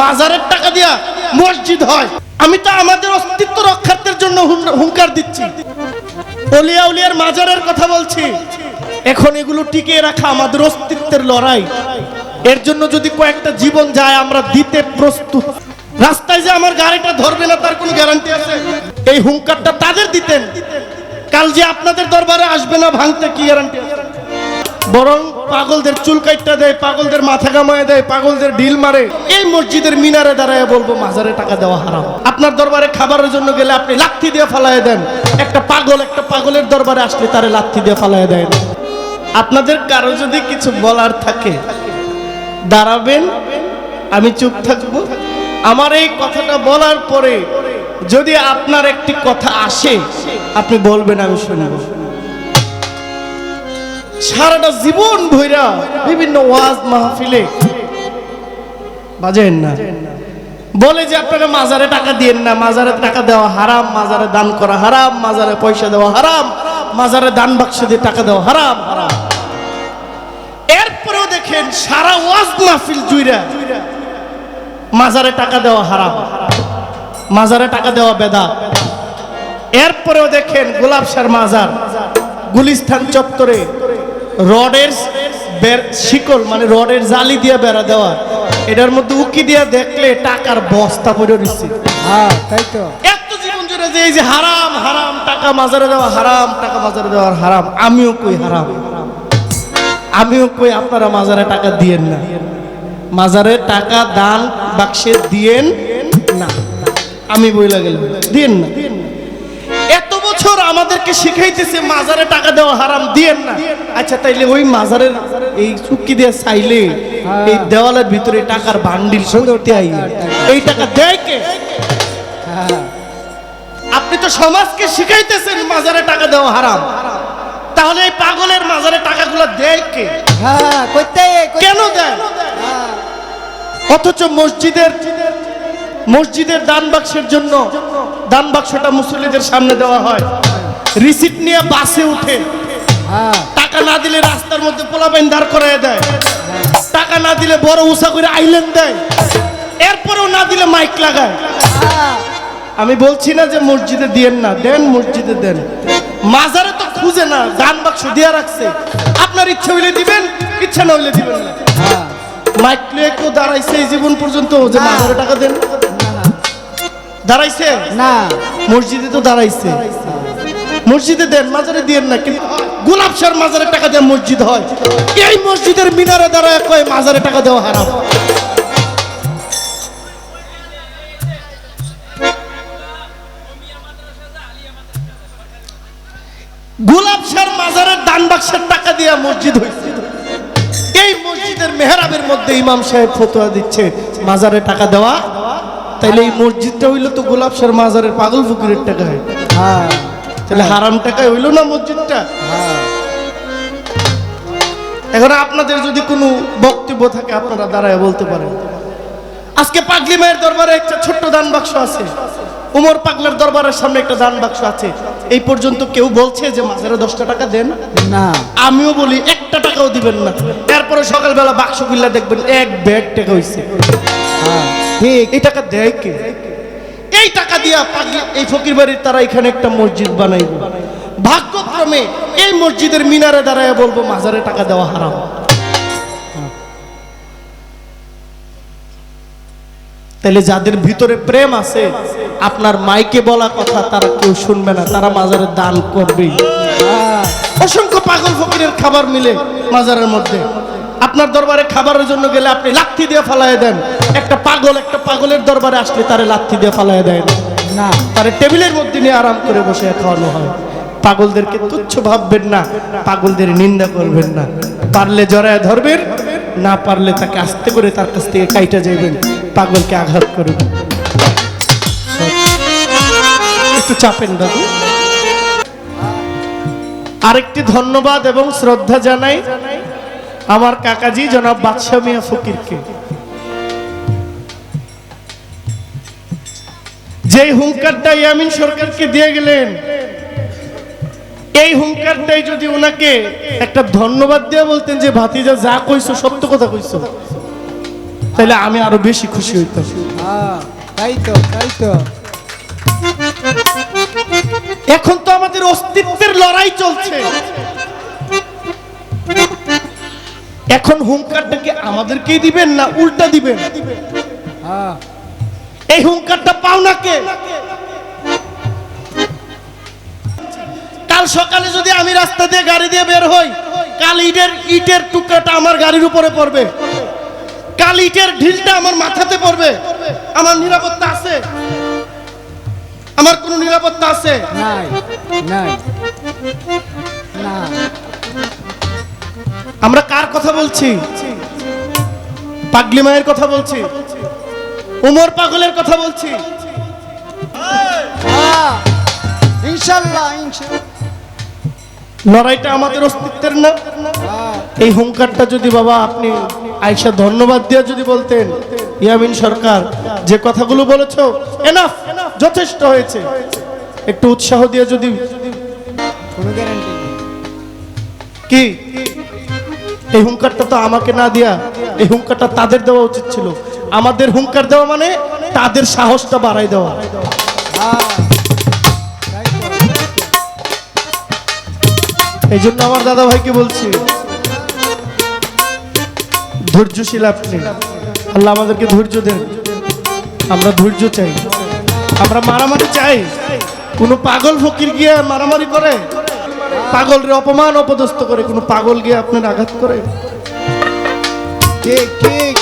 মাজারের টাকা দিয়া মসজিদ হয়। আমি তো আমাদের অস্তিত্ব রক্ষার্থের জন্য হুঙ্কার দিচ্ছি। অলিয়া উলিয়ার মাজারের কথা বলছি। এখন এগুলো টিকিয়ে রাখা আমাদের অস্তিত্বের লড়াই। এর জন্য যদি কয়েকটা জীবন যায়, আমরা দিতে প্রস্তুত। রাস্তায় যে আমার গাড়িটা ধরবে না, তার কোনো গ্যারান্টি আছে? এই হুঙ্কারটা তাদের দিতেন। কাল যে আপনাদের দরবারে আসবে না, ভাঙতে কি গ্যারান্টি আছে? বরং পাগলদের চুল কাইটটা দেয়, পাগলদের মাথা কামায় দেয়, পাগলদের ঢিল মারে। এই মসজিদের মিনারে দাঁড়ায় বলব, মাজারে টাকা দেওয়া হারাম। আপনার দরবারে খাবারের জন্য গেলে আপনি লাথি দিয়ে ফালায় দেন। একটা পাগল, একটা পাগলের দরবারে আসলে তারে লাথি দিয়ে ফালায় দেন আপনাদের কারও যদি কিছু বলার থাকে, দাঁড়াবেন, আমি চুপ থাকব। আমার এই কথাটা বলার পরে যদি আপনার একটি কথা আসে, আপনি বলবেন, আমি শুনব। সারাটা জীবন ভৈরা বিভিন্ন ওয়াজ মাহফিলে। বাজেন না। বলে যে আপনারা মাজারে টাকা দিয়েন না, মাজারে টাকা দেওয়া হারাম, মাজারে দান করা হারাম, মাজারে পয়সা দেওয়া হারাম, মাজারে দান বাক্স দিয়ে টাকা দেওয়া হারাম। হারাম এরপরেও দেখেন সারা ওয়াজ মাহফিল জুইরা মাজারে টাকা দেওয়া হারাম, মাজারে টাকা দেওয়া বেদা। এরপরেও দেখেন গোলাপ শাহ মাজার, গুলিস্তান চত্বরে রডের শিকল মানে রডের জালি দিয়ে বেড়া দেওয়া। এটার মধ্যে উকি দিয়ে দেখলে টাকার বস্তা পড়ে দিচ্ছে হ্যাঁ তাই তো। এত জীবন জুড়ে যে এই যে হারাম হারাম টাকা মাজারে দেওয়া হারাম টাকা মাজারে দেওয়ার হারাম আমিও কই হারাম? আমিও কই আপনারা মাজারে টাকা দিয়েন না? মাজারে টাকা দান বাক্সে দিয়েন না। আমি বইলা গেলাম দিয়েন না? আমাদেরকে শিখাইতেছে মাজারে টাকা দেওয়া হারাম দিয়েন না। আচ্ছা তাইলে ওই মাজারের এই চুক্তি দিয়ে চাইলে এই দেওয়ালের ভিতরে টাকার বান্ডিল সুন্দরতে আই এই টাকা দেয় কে? আপনি তো সমাজকে শিখাইতেছেন মাজারে টাকা দেওয়া হারাম। তাহলে এই পাগলের মাজারে টাকাগুলো দেয় কে? হ্যাঁ কেন দেয়? অথচ মসজিদের মসজিদের দান বাক্সের জন্য দান বাক্সটা মুসল্লিদের সামনে দেওয়া হয়। রিসিট নিয়ে বাসে উঠে হ্যাঁ। টাকা না দিলে রাস্তার মধ্যে পোলাপাইন দাঁড় করায় দেয়। টাকা না দিলে বড় উষা করে আইল্যান্ড দেয়। এরপরেও না দিলে মাইক লাগায়। হ্যাঁ। আমি বলছি না যে মসজিদে দিয়েন না দেন মসজিদে দেন। মাজারে তো খুঁজে না দান বাক্স দিয়ে রাখছে। আপনার ইচ্ছা হইলে দিবেন ইচ্ছা না হইলে দিবেন না। হ্যাঁ। মাইক লিয়ে কেউ দাঁড়াইছে এই জীবন পর্যন্ত যে মাজারে টাকা দেন? দাঁড়াইছে? না। মসজিদে তো দাঁড়াইছে। মসজিদে দেন, মাজারে দিয়েন না, কিন্তু গোলাপ শাহর মাজারে টাকা দেওয়া মসজিদ হয়। এই মসজিদের মিনারে দাঁড়ায় কয়, মাজারে টাকা দেওয়া হারাম। মাজারের দান বাক্সের টাকা দিয়া মসজিদ হয়েছে এই মসজিদের মেহরাবের মধ্যে ইমাম সাহেব ফতোয়া দিচ্ছে, মাজারে টাকা দেওয়া, তাইলে এই মসজিদটা হইল তো গোলাপ শাহর মাজারের পাগল ফকিরের টাকায় হ্যাঁ। তাহলে হারাম টাকায় হইল না মসজিদটা? হ্যাঁ। এখন আপনাদের যদি কোনো বক্তব্য থাকে আপনারা দাঁড়ায় বলতে পারেন। আজকে পাগলি মায়ের দরবারে একটা ছোট্ট দান বাক্স আছে। উমর পাগলার দরবারের সামনে একটা দান বাক্স আছে। এই পর্যন্ত কেউ বলছে যে মাঝারে দশটা টাকা দেন? না। আমিও বলি একটা টাকাও দিবেন না। এরপরে সকালবেলা বাক্স খুললে দেখবেন এক ব্যাগ টাকা হইছে। হ্যাঁ এই টাকা দেয় কে? এই টাকা দিয়া এই ফকির বাড়ির তারা এখানে একটা মসজিদ বানাইব। ভাগ্যক্রমে এই মসজিদের মিনারে দাঁড়ায় বলব, মাজারে টাকা দেওয়া হারাম। তাহলে যাদের ভিতরে প্রেম আছে, আপনার মাইকে বলা কথা তারা কেউ শুনবে না, তারা মাজারে দান করবেই। হ্যাঁ অসংখ্য পাগল ফকিরের খাবার মিলে মাজারের মধ্যে। আপনার দরবারে খাবারের জন্য গেলে আপনি লাথি দিয়ে ফালায় দেন। একটা পাগল একটা পাগলের দরবারে আসলে তারে লাথি দিয়ে ফালায় দেন না। তারে টেবিলের মধ্যে নিয়ে আরাম করে বসে খাওয়ানো হয়। পাগলদেরকে তুচ্ছ ভাববেন না পাগলদের নিন্দা করবেন না। পারলে জড়ায় ধরবেন না পারলে তাকে আস্তে করে তার কাছ থেকে কাইটা যাইবেন। পাগলকে আঘাত করবেন। একটু চাপেন দাদু আরেকটি ধন্যবাদ এবং শ্রদ্ধা জানাই আমার কাকাজি জনাব বাদশাহ মিয়া ফকিরকে। যে হুঙ্কারটা ইয়ামিন সরকারকে দিয়ে গেলেন এই হুঙ্কারটাই যদি ওনাকে একটা ধন্যবাদ দিয়ে বলতেন যে ভাতিজা যা কইছো সত্য কথা কইছো তাহলে আমি আরও বেশি খুশি হইতাম। হ্যাঁ তাই তো তাই তো। এখন তো আমাদের অস্তিত্বের লড়াই চলছে। এখন হুঙ্কারটা কি আমাদেরকেই দিবেন না উল্টা দিবেন? এই হুঙ্কারটা পাও না কে? কাল সকালে যদি আমি রাস্তা দিয়ে গাড়ি দিয়ে বের হই, কাল ইটের ইটের টুকরাটা আমার গাড়ির উপরে পড়বে। কাল ইটের ঢিলটা আমার মাথাতে পড়বে। আমার নিরাপত্তা আছে? আমার কোনো নিরাপত্তা আছে? নাই নাই না আমরা কার কথা বলছি? পাগলি মায়ের কথা বলছি। উমর পাগলের কথা বলছি। হ্যাঁ লড়াইটা আমাদের অস্তিত্বের না। হ্যাঁ। এই হুঙ্কারটা যদি বাবা আপনি আয়সা ধন্যবাদ দিয়ে যদি বলতেন ইয়ামিন সরকার যে কথাগুলো বলেছ এনাফ যথেষ্ট হয়েছে। একটু উৎসাহ দিয়ে যদি কি? এই হুঙ্কারটা তো আমাকে না দিয়া, এই হুঙ্কারটা তাদের দেওয়া উচিত ছিল। আমাদের হুঙ্কার দেওয়া মানে তাদের সাহসটা বাড়াই দেওয়া। এই জন্য আমার দাদা ভাইকে বলছি, ধৈর্যশীল আপনি। আল্লাহ আমাদেরকে ধৈর্য দেন। আমরা ধৈর্য চাই। আমরা মারামারি চাই। কোনো পাগল ফকির গিয়ে মারামারি করে? পাগলরে অপমান অপদস্থ করে কোনো পাগল গিয়ে আপনার আঘাত করে? কে ঠিক